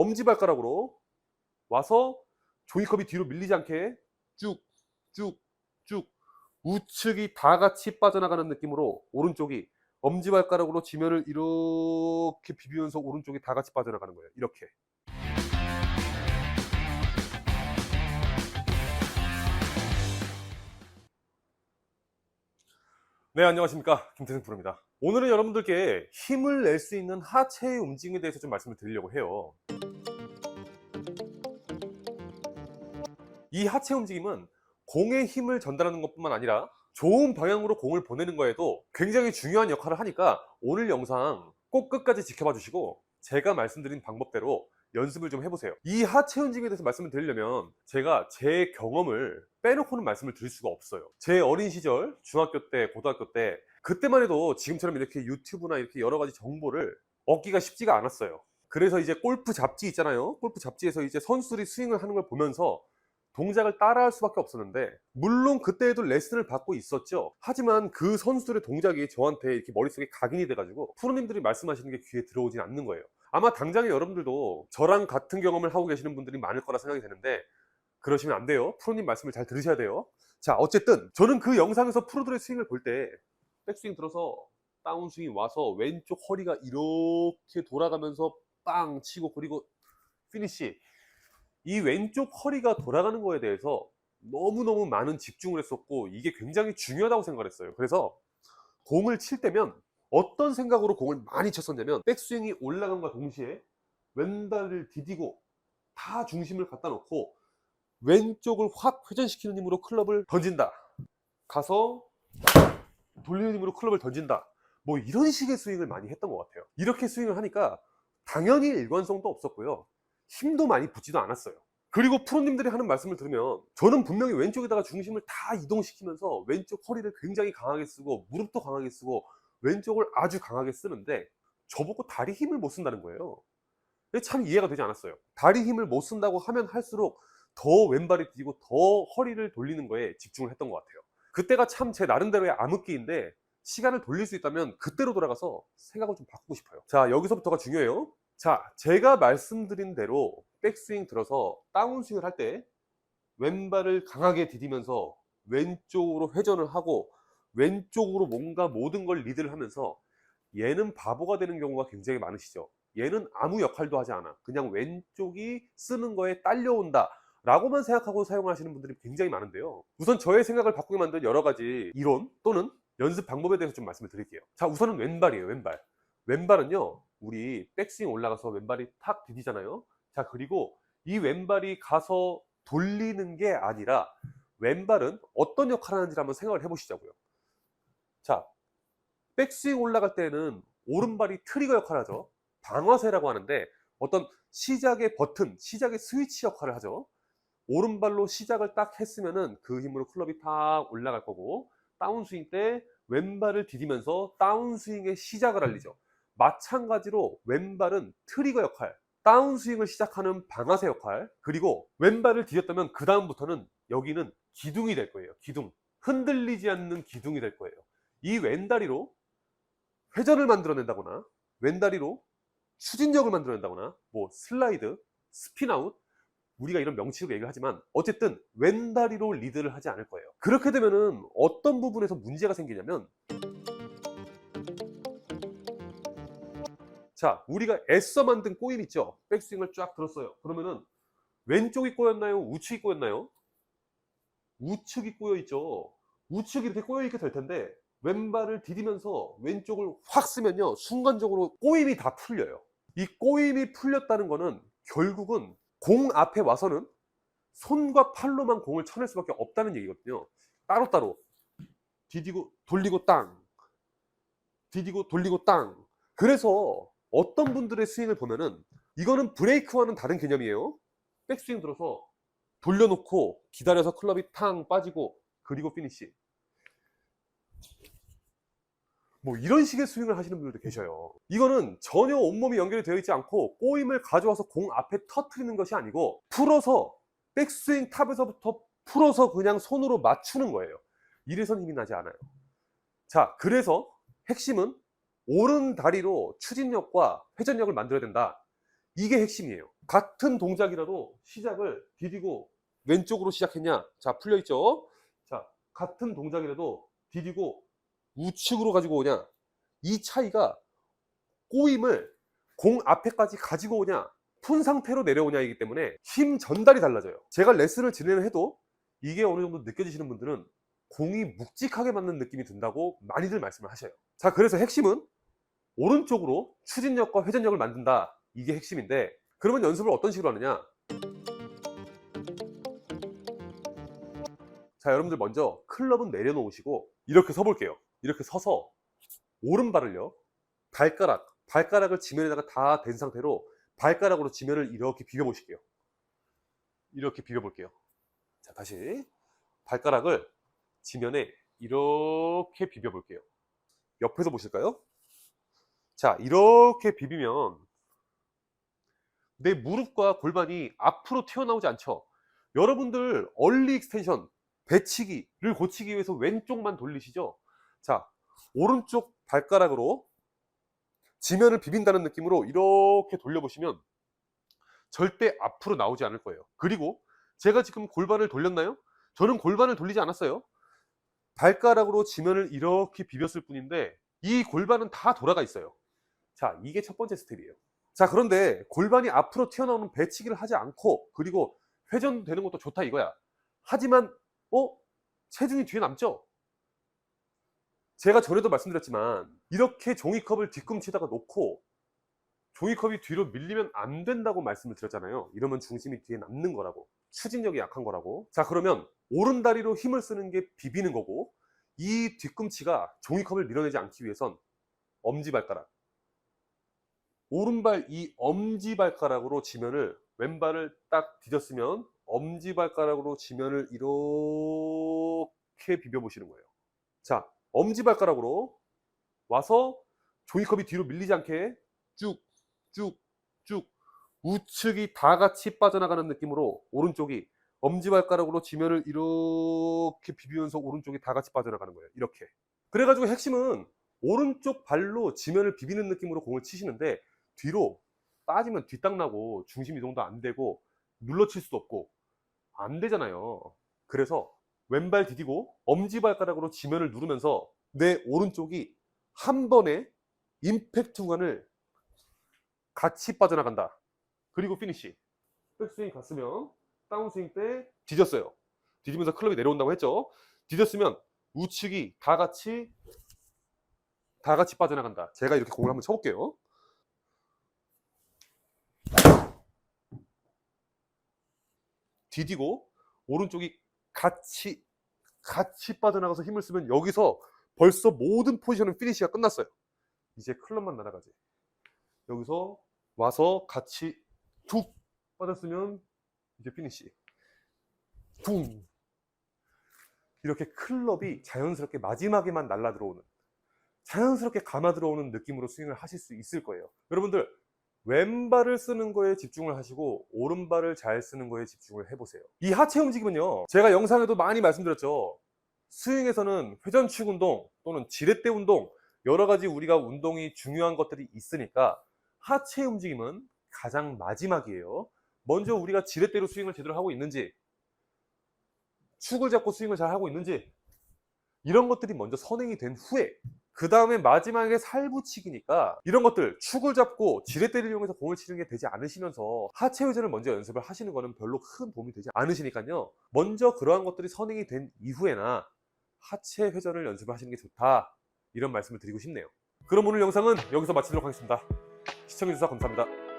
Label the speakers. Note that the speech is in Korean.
Speaker 1: 엄지발가락으로 와서 종이컵이 뒤로 밀리지 않게 쭉, 쭉, 쭉 우측이 다 같이 빠져나가는 느낌으로 오른쪽이 엄지발가락으로 지면을 이렇게 비비면서 오른쪽이 다 같이 빠져나가는 거예요. 이렇게. 네, 안녕하십니까. 김태승 프로입니다. 오늘은 여러분들께 힘을 낼 수 있는 하체의 움직임에 대해서 좀 말씀을 드리려고 해요. 이 하체 움직임은 공의 힘을 전달하는 것뿐만 아니라 좋은 방향으로 공을 보내는 거에도 굉장히 중요한 역할을 하니까 오늘 영상 꼭 끝까지 지켜봐 주시고 제가 말씀드린 방법대로 연습을 좀 해보세요. 이 하체 움직임에 대해서 말씀을 드리려면 제가 제 경험을 빼놓고는 말씀을 드릴 수가 없어요. 제 어린 시절, 중학교 때, 고등학교 때, 그때만 해도 지금처럼 이렇게 유튜브나 이렇게 여러 가지 정보를 얻기가 쉽지가 않았어요. 그래서 이제 골프 잡지 있잖아요. 골프 잡지에서 이제 선수들이 스윙을 하는 걸 보면서 동작을 따라할 수밖에 없었는데 물론 그때에도 레슨을 받고 있었죠. 하지만 그 선수들의 동작이 저한테 이렇게 머릿속에 각인이 돼가지고 프로님들이 말씀하시는 게 귀에 들어오진 않는 거예요. 아마 당장에 여러분들도 저랑 같은 경험을 하고 계시는 분들이 많을 거라 생각이 되는데 그러시면 안 돼요. 프로님 말씀을 잘 들으셔야 돼요. 자, 어쨌든 저는 그 영상에서 프로들의 스윙을 볼 때 백스윙 들어서 다운스윙 와서 왼쪽 허리가 이렇게 돌아가면서 빵 치고 그리고 피니시 이 왼쪽 허리가 돌아가는 거에 대해서 너무너무 많은 집중을 했었고 이게 굉장히 중요하다고 생각을 했어요. 그래서 공을 칠 때면 어떤 생각으로 공을 많이 쳤었냐면 백스윙이 올라간과 동시에 왼발을 디디고 다 중심을 갖다 놓고 왼쪽을 확 회전시키는 힘으로 클럽을 던진다. 가서 돌리는 힘으로 클럽을 던진다. 뭐 이런 식의 스윙을 많이 했던 것 같아요. 이렇게 스윙을 하니까 당연히 일관성도 없었고요. 힘도 많이 붙지도 않았어요. 그리고 프로님들이 하는 말씀을 들으면 저는 분명히 왼쪽에다가 중심을 다 이동시키면서 왼쪽 허리를 굉장히 강하게 쓰고 무릎도 강하게 쓰고 왼쪽을 아주 강하게 쓰는데 저보고 다리 힘을 못 쓴다는 거예요. 참 이해가 되지 않았어요. 다리 힘을 못 쓴다고 하면 할수록 더 왼발이 뛰고 더 허리를 돌리는 거에 집중을 했던 것 같아요. 그때가 참 제 나름대로의 암흑기인데 시간을 돌릴 수 있다면 그때로 돌아가서 생각을 좀 바꾸고 싶어요. 자, 여기서부터가 중요해요. 자, 제가 말씀드린 대로 백스윙 들어서 다운스윙을 할 때 왼발을 강하게 디디면서 왼쪽으로 회전을 하고 왼쪽으로 뭔가 모든 걸 리드를 하면서 얘는 바보가 되는 경우가 굉장히 많으시죠. 얘는 아무 역할도 하지 않아. 그냥 왼쪽이 쓰는 거에 딸려온다. 라고만 생각하고 사용하시는 분들이 굉장히 많은데요. 우선 저의 생각을 바꾸게 만든 여러 가지 이론 또는 연습 방법에 대해서 좀 말씀을 드릴게요. 자, 우선은 왼발이에요, 왼발. 왼발은요, 우리 백스윙 올라가서 왼발이 탁 디디잖아요. 자, 그리고 이 왼발이 가서 돌리는 게 아니라 왼발은 어떤 역할을 하는지 한번 생각을 해보시자고요. 자, 백스윙 올라갈 때는 오른발이 트리거 역할을 하죠. 방어쇠라고 하는데 어떤 시작의 버튼, 시작의 스위치 역할을 하죠. 오른발로 시작을 딱 했으면은 그 힘으로 클럽이 탁 올라갈 거고 다운스윙 때 왼발을 디디면서 다운스윙의 시작을 알리죠. 마찬가지로 왼발은 트리거 역할, 다운스윙을 시작하는 방아쇠 역할, 그리고 왼발을 디뎠다면 그 다음부터는 여기는 기둥이 될 거예요. 기둥. 흔들리지 않는 기둥이 될 거예요. 이 왼다리로 회전을 만들어낸다거나 왼다리로 추진력을 만들어낸다거나 뭐 슬라이드, 스피나웃 우리가 이런 명칭으로 얘기를 하지만 어쨌든 왼다리로 리드를 하지 않을 거예요. 그렇게 되면은 어떤 부분에서 문제가 생기냐면 자, 우리가 애써 만든 꼬임 있죠? 백스윙을 쫙 들었어요. 그러면은 왼쪽이 꼬였나요? 우측이 꼬였나요? 우측이 꼬여 있죠. 우측이 이렇게 꼬여 있게 될 텐데 왼발을 디디면서 왼쪽을 확 쓰면요. 순간적으로 꼬임이 다 풀려요. 이 꼬임이 풀렸다는 거는 결국은 공 앞에 와서는 손과 팔로만 공을 쳐낼 수밖에 없다는 얘기거든요. 따로따로 디디고 돌리고 땅 디디고 돌리고 땅 그래서 어떤 분들의 스윙을 보면은 이거는 브레이크와는 다른 개념이에요. 백스윙 들어서 돌려놓고 기다려서 클럽이 탕 빠지고 그리고 피니시. 뭐 이런 식의 스윙을 하시는 분들도 계셔요. 이거는 전혀 온몸이 연결이 되어 있지 않고 꼬임을 가져와서 공 앞에 터트리는 것이 아니고 풀어서 백스윙 탑에서부터 풀어서 그냥 손으로 맞추는 거예요. 이래선 힘이 나지 않아요. 자, 그래서 핵심은 오른 다리로 추진력과 회전력을 만들어야 된다. 이게 핵심이에요. 같은 동작이라도 시작을 디디고 왼쪽으로 시작했냐? 자, 풀려 있죠? 자, 같은 동작이라도 디디고 우측으로 가지고 오냐? 이 차이가 꼬임을 공 앞에까지 가지고 오냐? 푼 상태로 내려오냐이기 때문에 힘 전달이 달라져요. 제가 레슨을 진행을 해도 이게 어느 정도 느껴지시는 분들은 공이 묵직하게 맞는 느낌이 든다고 많이들 말씀을 하셔요. 자, 그래서 핵심은 오른쪽으로 추진력과 회전력을 만든다. 이게 핵심인데, 그러면 연습을 어떤 식으로 하느냐? 자, 여러분들 먼저 클럽은 내려놓으시고, 이렇게 서 볼게요. 이렇게 서서, 오른발을요, 발가락, 발가락을 지면에다가 다 댄 상태로 발가락으로 지면을 이렇게 비벼 보실게요. 이렇게 비벼 볼게요. 자, 다시. 발가락을 지면에 이렇게 비벼 볼게요. 옆에서 보실까요? 자, 이렇게 비비면 내 무릎과 골반이 앞으로 튀어나오지 않죠. 여러분들 얼리 익스텐션, 배치기를 고치기 위해서 왼쪽만 돌리시죠. 자, 오른쪽 발가락으로 지면을 비빈다는 느낌으로 이렇게 돌려보시면 절대 앞으로 나오지 않을 거예요. 그리고 제가 지금 골반을 돌렸나요? 저는 골반을 돌리지 않았어요. 발가락으로 지면을 이렇게 비볐을 뿐인데 이 골반은 다 돌아가 있어요. 자, 이게 첫 번째 스텝이에요. 자, 그런데 골반이 앞으로 튀어나오는 배치기를 하지 않고 그리고 회전되는 것도 좋다 이거야. 하지만 어? 체중이 뒤에 남죠? 제가 전에도 말씀드렸지만 이렇게 종이컵을 뒤꿈치에다가 놓고 종이컵이 뒤로 밀리면 안 된다고 말씀을 드렸잖아요. 이러면 중심이 뒤에 남는 거라고. 추진력이 약한 거라고. 자, 그러면 오른 다리로 힘을 쓰는 게 비비는 거고 이 뒤꿈치가 종이컵을 밀어내지 않기 위해선 엄지발가락. 오른발 이 엄지발가락으로 지면을 왼발을 딱 뒤졌으면 엄지발가락으로 지면을 이렇게 비벼보시는 거예요. 자, 엄지발가락으로 와서 종이컵이 뒤로 밀리지 않게 쭉, 쭉, 쭉 우측이 다 같이 빠져나가는 느낌으로 오른쪽이 엄지발가락으로 지면을 이렇게 비비면서 오른쪽이 다 같이 빠져나가는 거예요. 이렇게. 그래가지고 핵심은 오른쪽 발로 지면을 비비는 느낌으로 공을 치시는데 뒤로 빠지면 뒷땅 나고 중심 이동도 안 되고 눌러칠 수도 없고 안 되잖아요. 그래서 왼발 디디고 엄지발가락으로 지면을 누르면서 내 오른쪽이 한 번에 임팩트 구간을 같이 빠져나간다. 그리고 피니시. 백스윙 갔으면 다운스윙 때 뒤졌어요. 뒤지면서 클럽이 내려온다고 했죠. 뒤졌으면 우측이 다 같이 다 같이 빠져나간다. 제가 이렇게 공을 한번 쳐볼게요. 디디고 오른쪽이 같이 같이 빠져나가서 힘을 쓰면 여기서 벌써 모든 포지션은 피니시가 끝났어요. 이제 클럽만 날아가지. 여기서 와서 같이 툭 빠졌으면 이제 피니시. 퉁. 이렇게 클럽이 자연스럽게 마지막에만 날라 들어오는 자연스럽게 감아 들어오는 느낌으로 스윙을 하실 수 있을 거예요. 여러분들 왼발을 쓰는 거에 집중을 하시고 오른발을 잘 쓰는 거에 집중을 해보세요. 이 하체 움직임은요. 제가 영상에도 많이 말씀드렸죠. 스윙에서는 회전축 운동 또는 지렛대 운동 여러 가지 우리가 운동이 중요한 것들이 있으니까 하체 움직임은 가장 마지막이에요. 먼저 우리가 지렛대로 스윙을 제대로 하고 있는지 축을 잡고 스윙을 잘 하고 있는지 이런 것들이 먼저 선행이 된 후에 그 다음에 마지막에 살붙이기니까 이런 것들 축을 잡고 지렛대를 이용해서 공을 치는 게 되지 않으시면서 하체 회전을 먼저 연습을 하시는 거는 별로 큰 도움이 되지 않으시니까요. 먼저 그러한 것들이 선행이 된 이후에나 하체 회전을 연습을 하시는 게 좋다. 이런 말씀을 드리고 싶네요. 그럼 오늘 영상은 여기서 마치도록 하겠습니다. 시청해주셔서 감사합니다